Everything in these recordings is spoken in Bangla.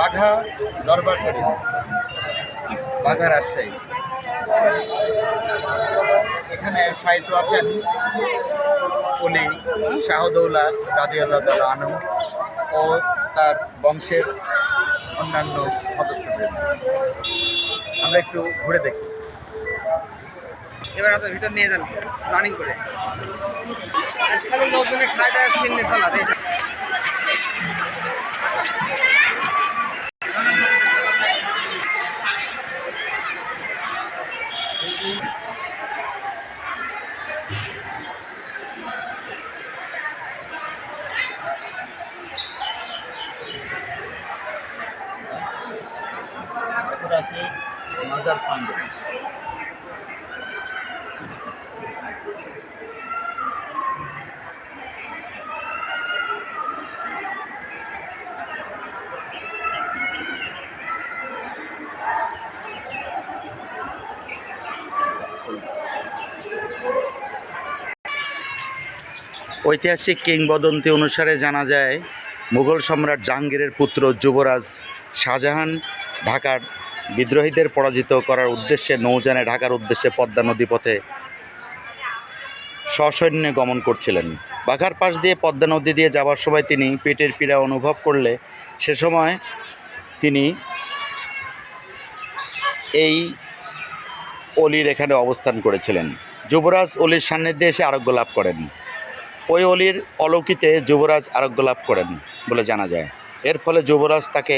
বাঘা দরবার শরীফ, বাঘা রাজশাহী। এখানে সাহিত্য আছেন অলি শাহদৌলা রাদিয়াল্লাহ তালা আনু ও তার বংশের অন্যান্য সদস্যবৃন্দ। আমরা একটু ঘুরে দেখি। এবার ভিতর নিয়ে যান রানিং করে। খায় দায় আছে মাজার পান্ডব ঐতিহাসিক কিংবদন্তি অনুসারে জানা যায়, মুঘল সম্রাট জাহাঙ্গীরের পুত্র যুবরাজ শাহজাহান ঢাকার বিদ্রোহীদের পরাজিত করার উদ্দেশ্যে নৌযানে ঢাকার উদ্দেশ্যে পদ্মা নদী পথে সসৈন্যে গমন করছিলেন। বাঘার পাশ দিয়ে পদ্মা নদী দিয়ে যাওয়ার সময় তিনি পেটের পীড়া অনুভব করলে সে সময় তিনি এই অলির এখানে অবস্থান করেছিলেন। যুবরাজ অলির সান্নিধ্যে এসে আরোগ্য লাভ করেন। ওই অলির অলৌকিতে যুবরাজ আরোগ্য লাভ করেন বলে জানা যায়। এর ফলে যুবরাজ তাকে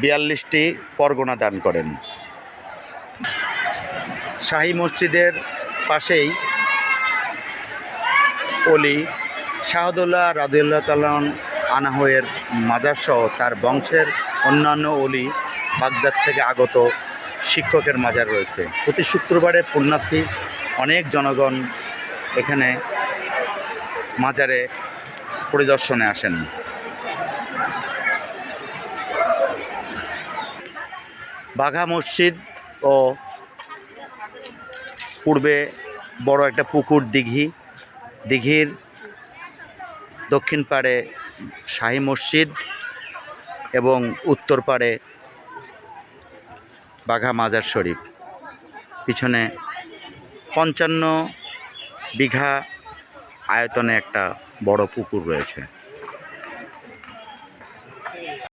বিয়াল্লিশটি পরগনা দান করেন। শাহী মসজিদের পাশেই অলি শাহদুল্লাহ রাদিউল্লাহ তালন আনাহয়ের মাজারসহ তার বংশের অন্যান্য অলি বাগদাদ থেকে আগত শিক্ষকের মাজার রয়েছে। প্রতি শুক্রবারে পুণ্যার্থী অনেক জনগণ এখানে মাজারে পরিদর্শনে আসেন। বাঘা মসজিদ ও পূর্বে বড় একটা পুকুর দিঘি। দিঘির দক্ষিণ পাড়ে শাহী মসজিদ এবং উত্তর পাড়ে বাঘা মাজার শরীফ। পিছনে পঞ্চান্ন বিঘা আয়তনে একটা বড় পুকুর রয়েছে।